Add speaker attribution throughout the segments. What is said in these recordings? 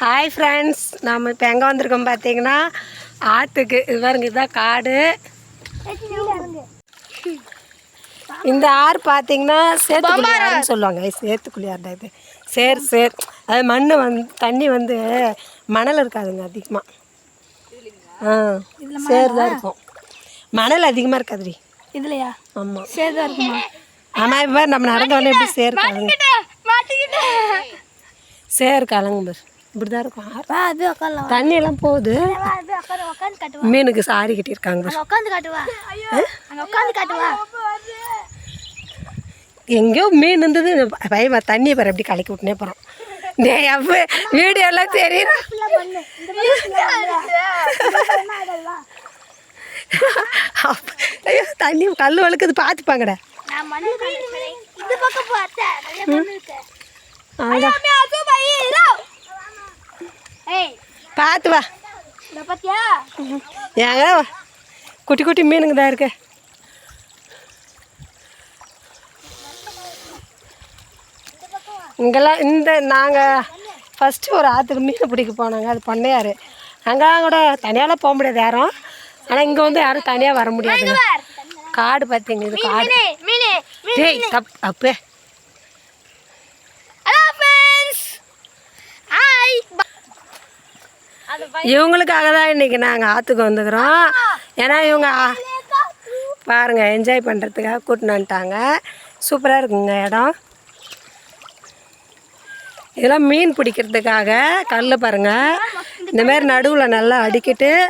Speaker 1: Hi friends நம்ம இப்போ எங்கே வந்திருக்கோம் பார்த்தீங்கன்னா ஆற்றுக்கு இது பாருங்க இதுதான் காடு. இந்த ஆறு பார்த்தீங்கன்னா சேத்துக்குழியாறுன்னு சொல்லுவாங்க. சேத்துக்குழியார் இது. சேர் சேர். அது மண் வந்து தண்ணி வந்து மணல் இருக்காதுங்க அதிகமாக ஆ சேர் தான் இருக்கும். மணல் அதிகமாக இருக்காதுடி.
Speaker 2: இதுலையா?
Speaker 1: ஆமாம்
Speaker 2: சேதா இருக்குமா?
Speaker 1: ஆனால் இப்போ நம்ம நடந்தோடனே எப்படி சேர் கலங்கு சேர் கலங்கு பாரு இப்படி தான் இருக்கும். ஆறு
Speaker 2: வா அது உட்காரலாம்
Speaker 1: தண்ணி எல்லாம் போகுது. மீனுக்கு சாரி கட்டியிருக்காங்க. எங்கேயோ மீன் இருந்தது. பயமா தண்ணியை பாரு எப்படி கலக்கி விட்டுனே போகிறோம் டேய் அப்போ வீடியோ எல்லாம் தெரியும் தண்ணி கல் வழுக்குது பார்த்துப்பாங்கடா.
Speaker 2: நான் பார்த்தா
Speaker 1: வா. ஏங்க குட்டி குட்டி மீனுங்க தான் இருக்கு. இங்கெல்லாம் இந்த நாங்கள் ஃபஸ்ட்டு ஒரு ஆற்றுக்கு மீன் பிடிக்க போனாங்க. அது பண்ணையார் அங்கெல்லாம் கூட தனியாலாம் போக முடியாது யாரும். ஆனால் இங்கே வந்து யாரும் தனியாக வர முடியாதுங்க. காடு பார்த்தீங்க இது காடு. டேய் தப் அப்பே
Speaker 2: ஹலோ ஃப்ரெண்ட்ஸ் ஹாய் அது
Speaker 1: இவங்களுக்காக தான் இன்றைக்கி நாங்கள் ஆற்றுக்கு வந்துக்கிறோம். ஏன்னா இவங்க ஆ- பாருங்க என்ஜாய் பண்ணுறதுக்காக கூட்டின்னு வந்துட்டாங்க. சூப்பராக இருக்குங்க இடம். இதெல்லாம் மீன் பிடிக்கிறதுக்காக கல் பாருங்க. இந்த மாதிரி நடுவில் நல்லா அடிக்கிட்டு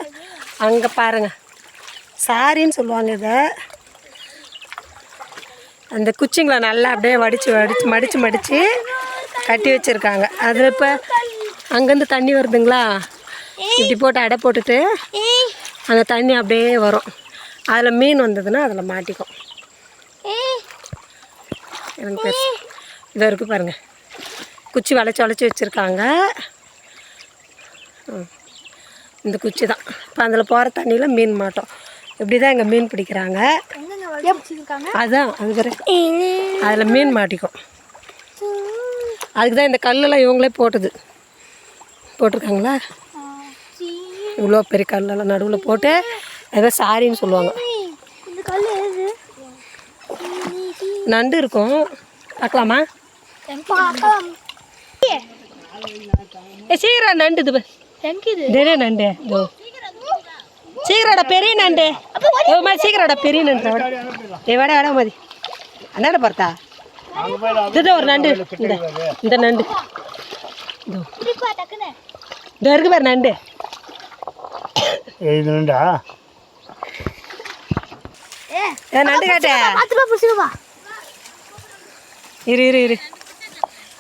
Speaker 1: அங்கே பாருங்க. சாரின்னு சொல்லுவாங்க இதை. அந்த குச்சிங்களை நல்லா அப்படியே வடித்து வடித்து மடித்து மடித்து கட்டி வச்சுருக்காங்க. அதில் இப்போ அங்கேருந்து தண்ணி வருதுங்களா? இப்படி போட்டு அடை போட்டுட்டு அந்த தண்ணி அப்படியே வரும். அதில் மீன் வந்ததுன்னா அதில் மாட்டிக்கும். எனக்கு பெருசு. இது இருக்குது பாருங்கள் குச்சி வளைச்சி வளைச்சி வச்சுருக்காங்க. ம். இந்த குச்சி தான். இப்போ அதில் போகிற தண்ணியில் மீன் மாட்டோம். இப்படி தான் இங்கே மீன் பிடிக்கிறாங்க. அதுதான் அது அதில் மீன் மாட்டிக்கும். அதுக்கு தான் இந்த கல்லெல்லாம் இவங்களே போட்டது. போட்டிருக்காங்களா? இவ்வளோ பெரிய கல்லெல்லாம் நடுவில் போட்டு ஏதோ சாரின்னு சொல்லுவாங்க. நண்டு இருக்கும். பார்க்கலாமா? சீக்கிரம் நண்டு இது
Speaker 2: இதே?
Speaker 1: நண்டு? இதோ. சீக்கிரடா பெரிய நண்டு. மாதிரி சீக்கிரடா பெரிய நண்டு வாடா. ஏ வாடா வாடா மதி அண்ணாட பார்த்தா? இதுதான் ஒரு நண்டு. இந்த இந்த நண்டு. இதோ இருக்கு பாரு நண்டு.
Speaker 3: இதுண்டா
Speaker 2: ஏ
Speaker 1: ஏ நண்டு காட்டே
Speaker 2: பாத்து பா புடிச்சுவா
Speaker 1: இரு இரு இரு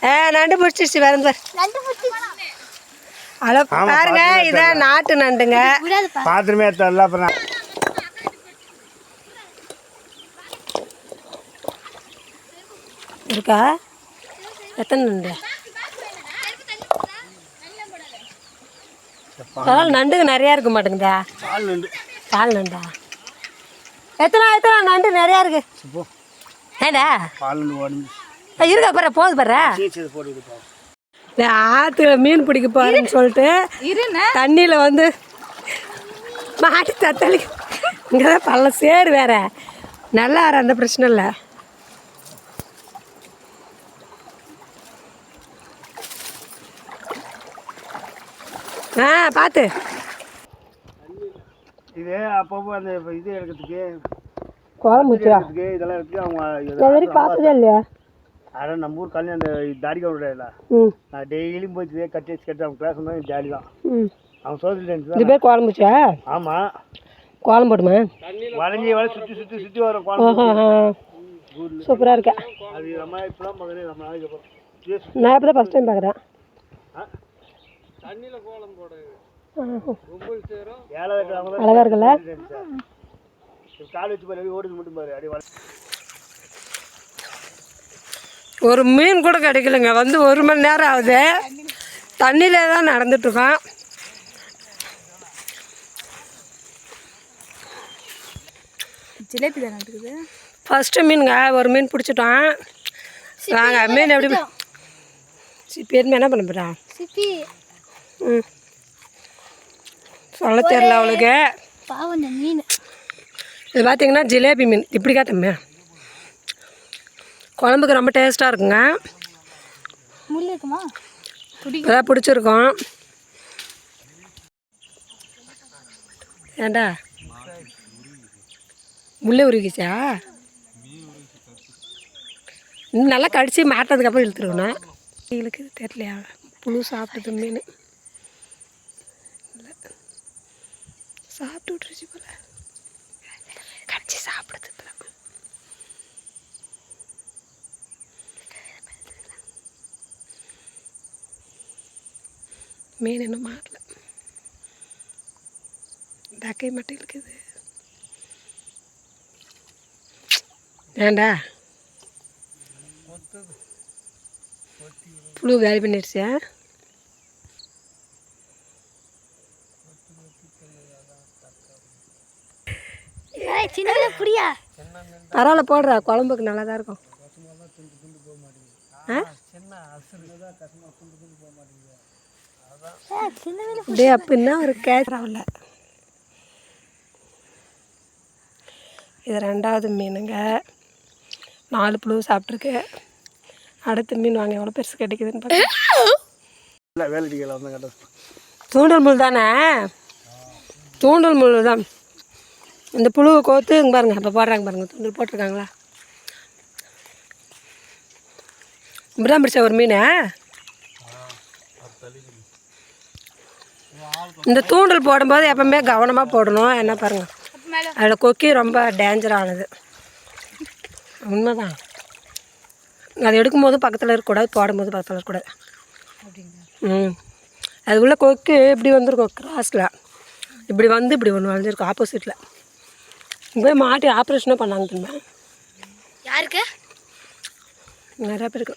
Speaker 1: ஏ நண்டு பிடிச்சிருச்சு வேற பாரு
Speaker 2: நண்டு புடிச்சு
Speaker 1: அவ்வளோ பாருங்க இதான் நாட்டு நண்டுங்க
Speaker 3: பாத்திரமே தரல அப்புறம்
Speaker 1: இருக்கா எத்தனை நண்டு பரவாயில்ல நண்டுங்க நிறையா இருக்க மாட்டேங்குதா?
Speaker 3: பால் நண்டு.
Speaker 1: பால் நண்டா? எத்தனை எத்தனை நண்டு நிறையா இருக்கு? ஏடா
Speaker 3: பால் நண்டு
Speaker 1: இருக்கா பாரு போகுது பாரு. இந்த ஆற்றுல மீன் பிடிக்க போறேன்னு சொல்லிட்டு தண்ணியில் வந்து மாட்டி தத்தளி இங்கே தான் பள்ள சேரு வேற. நல்லா வர அந்த பிரச்சனை இல்லை. ஆ பார்த்து
Speaker 3: இது அப்பப்போ அந்த இது எடுக்கிறதுக்கு
Speaker 1: குழம்புச்சா
Speaker 3: எடுக்கிறதுக்கு இதெல்லாம் எடுத்து அவங்க
Speaker 1: வரைக்கும் பார்த்ததே இல்லையா?
Speaker 3: அதான் நம்ம ஊர் கல்யாணம் அந்த தாடிக்கா விடையில
Speaker 1: ம்.
Speaker 3: நான் டெய்லியும் போய் இதே கட்டி வச்சு கட்டி அவங்க பேசணும் ஜாலி தான். அவன் சோதனை
Speaker 1: இது பேர் குழம்புச்சா
Speaker 3: ஆமாம்
Speaker 1: குழம்பு போடுமா
Speaker 3: வளைஞ்சி வளை சுற்றி சுற்றி சுற்றி வரும் குழம்பு.
Speaker 1: ஆஹா சூப்பராக இருக்கா?
Speaker 3: அது நம்ம இப்போலாம் பார்க்குறேன் நம்ம நாளைக்கு
Speaker 1: நான் இப்போ தான் ஃபஸ்ட் டைம் பார்க்குறேன் இருக்குல்ல? ஒரு மீன் கூட கிடைக்கலங்க. வந்து ஒரு மணி நேரம் ஆகுது. தண்ணியிலே தான் நடந்துட்டுருக்கோம்
Speaker 2: ஜிலேபி தானே இருக்குது
Speaker 1: ஃபஸ்ட்டு மீனுங்க. ஒரு மீன் பிடிச்சிட்டோம் வாங்க மீன் எப்படி சி- பேருமே என்ன பண்ண போகிறா
Speaker 2: சிப்பி.
Speaker 1: ம். சொல்ல தெரியல அவளுக்கு.
Speaker 2: பாவம் இந்த மீன்.
Speaker 1: இது பார்த்தீங்கன்னா ஜிலேபி மீன். இப்படி காத்தம்மே குழம்புக்கு ரொம்ப டேஸ்ட்டாக இருக்குங்க.
Speaker 2: முள் இருக்குமா?
Speaker 1: அதான் பிடிச்சிருக்கோம். ஏண்டா? முள்ளே உருகிச்சா? நல்லா கடிச்சு மாட்டினதுக்கப்புறம் இழுத்துருக்கணும். எங்களுக்கு தெரியலையா? புழு சாப்பிட்டது மீன். சாப்பிட்டு விட்டுருச்சு போல. கடிச்சு சாப்பிடுது போல மீன் இன்னும் மாறல. டக்கை மட்டும் இருக்குது. ஏண்டா புழு வேலை பண்ணிடுச்சா
Speaker 2: ஏய் சின்ன புரியா?
Speaker 1: பரவாயில்ல போடுறா. குழம்புக்கு நல்லா தான் இருக்கும். ஆ?
Speaker 2: சின்ன மீன்
Speaker 1: அப்படியே அப்படின்னா ஒரு கேட்கறாவில்ல இது ரெண்டாவது மீனுங்க. நாலு புழு சாப்பிட்ருக்கு அடுத்த மீன் வாங்க எவ்வளோ பெருசு கிடைக்குதுன்னு
Speaker 3: கட்ட
Speaker 1: தூண்டல் முள் தானே? தூண்டல் முள் தான். இந்த புழுவை கோத்து இங்கே பாருங்க இப்போ போடுறாங்க பாருங்க தூண்டல் போட்டிருக்காங்களா? இப்படிதான் பிடிச்ச ஒரு மீன். இந்த தூண்டல் போடும்போது எப்பவுமே கவனமாக போடணும் என்ன பாருங்க.
Speaker 2: மேலே
Speaker 1: அதில் கொக்கி ரொம்ப டேஞ்சரானது உண்மைதான். அது எடுக்கும்போது பக்கத்தில் இருக்கக்கூடாது போடும்போது பக்கத்தில் இருக்கக்கூடாது. ம். அது உள்ள கொக்கு இப்படி வந்திருக்கும் கிராஸில் இப்படி வந்து இப்படி ஒன்று வளைஞ்சிருக்கும் ஆப்போசிட்டில் போய் மாட்டி ஆப்ரேஷனே பண்ணாங்க திரும்ப
Speaker 2: யாருக்கு?
Speaker 1: நிறையா பேருக்கு.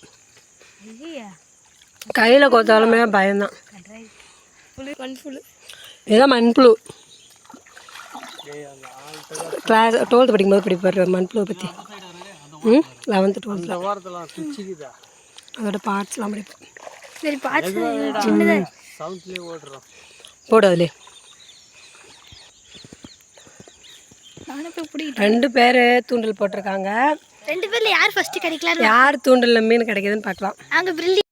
Speaker 1: கையில் கொத்தாலுமே பயம்தான். இதுதான் மண்புழு. கிளாஸ் டுவெல்த்து படிக்கும்போது படிப்பார் மண்புழுவை பற்றி ம்? லெவன்த்து டுவெல்த்தில்
Speaker 3: பிச்சுக்குதா
Speaker 1: அதோட பார்ட்ஸ்லாம் படிப்போம்.
Speaker 2: சரி
Speaker 3: ஓடுறோம்
Speaker 1: போடு அதுலே ரெண்டு பேர் தூண்டல் போட்டிருக்காங்க.
Speaker 2: ரெண்டு பேர்ல யார் ஃபர்ஸ்ட் கிடைக்கலாம்
Speaker 1: யார் தூண்டலில் மீன் கிடைக்குதுன்னு பார்க்கலாம்.
Speaker 2: நாங்க பிரில்லி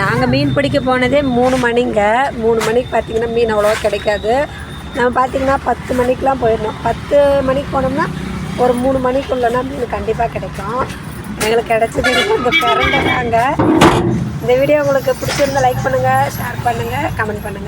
Speaker 1: நாங்கள் மீன் பிடிக்க போனதே மூணு மணிங்க. மூணு மணிக்கு பார்த்தீங்கன்னா மீன் அவ்வளோவா கிடைக்காது. நம்ம பார்த்தீங்கன்னா பத்து மணிக்கெலாம் போயிடணும். பத்து மணிக்கு போனோம்னா ஒரு மூணு மணிக்குள்ளனா மீன் கண்டிப்பாக கிடைக்கும். எங்களுக்கு கிடைச்சது இந்த பிறந்தாங்க இந்த வீடியோ உங்களுக்கு பிடிச்சிருந்தா லைக் பண்ணுங்கள் ஷேர் பண்ணுங்கள் கமெண்ட் பண்ணுங்கள்